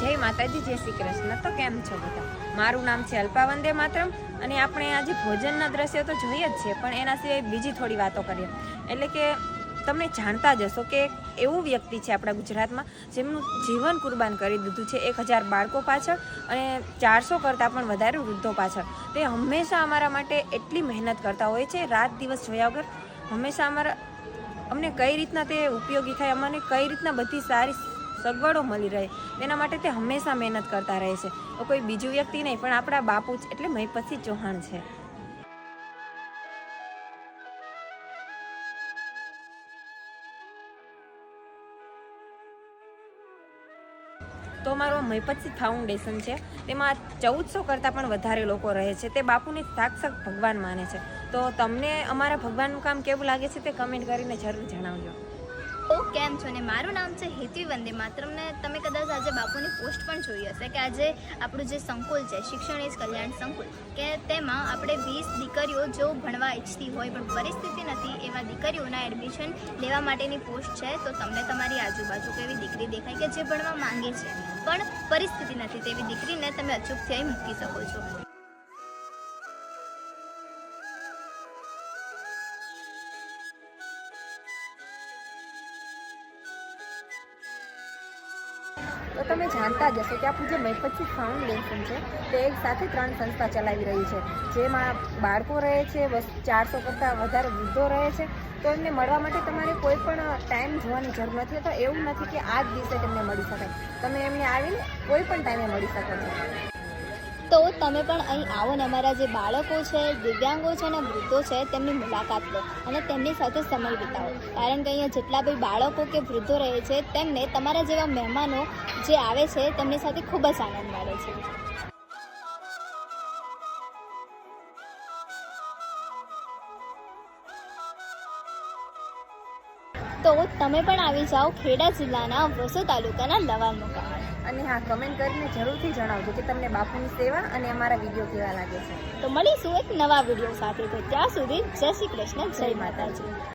જય માતાજી, જય શ્રી કૃષ્ણ. તો કેમ છો બધા? મારું નામ છે અલ્પા વંદે માતરમ અને આપણે આજે ભોજનના દ્રશ્યો તો જોઈએ જ છે, પણ એના સિવાય બીજી થોડી વાતો કરીએ. એટલે કે તમને જાણતા જ હશો કે એવું વ્યક્તિ છે આપણા ગુજરાતમાં જેમનું જીવન કુરબાન કરી દીધું છે, એક હજાર બાળકો પાછળ અને ચારસો કરતાં પણ વધારે વૃદ્ધો પાછળ. તે હંમેશા અમારા માટે એટલી મહેનત કરતા હોય છે, રાત દિવસ જોયા વગર હંમેશા અમારા અમને કઈ રીતના તે ઉપયોગી થાય, અમને કઈ રીતના બધી સારી સગવડો મળી રહે. તેના માટે તે હંમેશા મહેનત કરતા રહે છે. તો કોઈ બીજું વ્યક્તિ નહીં, પણ આપણા બાપુ જ એટલે મહીપતસિંહ ચૌહાણ છે. તો મારો મહીપતસિંહ ફાઉન્ડેશન છે. તેમાં ચૌદસો કરતાં પણ વધારે લોકો રહે છે. તે બાપુને સાક્ષાત ભગવાન માને છે. તો તમને અમારા ભગવાનનું કામ કેવું લાગે છે તે કમેન્ટ કરીને જરૂર જણાવજો. ઓ, કેમ છો? ને મારું નામ છે હેતુ વંદે. માત્રમ ને તમે કદાચ આજે બાપુની પોસ્ટ પણ જોઈ હશે કે આજે આપણું જે સંકુલ છે, શિક્ષણ એ જ કલ્યાણ સંકુલ, કે તેમાં આપણે વીસ દીકરીઓ જો ભણવા ઈચ્છતી હોય પણ પરિસ્થિતિ નથી એવા દીકરીઓના એડમિશન લેવા માટેની પોસ્ટ છે. તો તમને તમારી આજુબાજુ કેવી દીકરી દેખાય કે જે ભણવા માંગે છે? પણ પરિસ્થિતિ નથી, તેવી દીકરીને તમે અચૂક થઈ મૂકી શકો છો. તો તમે જાણતા જ હશો કે આપણું જે મહીપતસિંહ ફાઉન્ડેશન છે. તે એક સાથે ત્રણ સંસ્થા ચલાવી રહી છે. જેમાં બાળકો રહે છે બસ ચારસો કરતાં વધારે વૃદ્ધો રહે છે. તો એમને મળવા માટે તમારે કોઈ પણ ટાઈમ જોવાની જરૂર નથી. તો એવું નથી કે આ જ દિવસે તેમને મળી શકાય. તમે એમને આવીને કોઈ પણ ટાઈમે મળી શકો છો. તો તમે પણ અહીં આવો ને. અમારા જે બાળકો છે, દિવ્યાંગો છે અને વૃદ્ધો છે, તેમની મુલાકાત લો અને તેમની સાથે સમય વિતાવો. કારણ કે અહીંયા જેટલા બી બાળકો કે વૃદ્ધો રહે છે, તેમને તમારા જેવા મહેમાનો જે આવે છે, તેમની સાથે ખૂબ જ આનંદ મળે છે. તો તમે પણ આવી જાઓ ખેડા જિલ્લાના વસો તાલુકાના લવાલ મુકામ અને હા કમેન્ટ કરીને જરૂરથી જણાવજો કે તમને બાપુની સેવા અને અમારા વીડિયો કેવા લાગે છે. તો મળીશું એક નવા વીડિયો સાથે. તો ત્યાં સુધી જય શ્રી કૃષ્ણ જય માતાજી.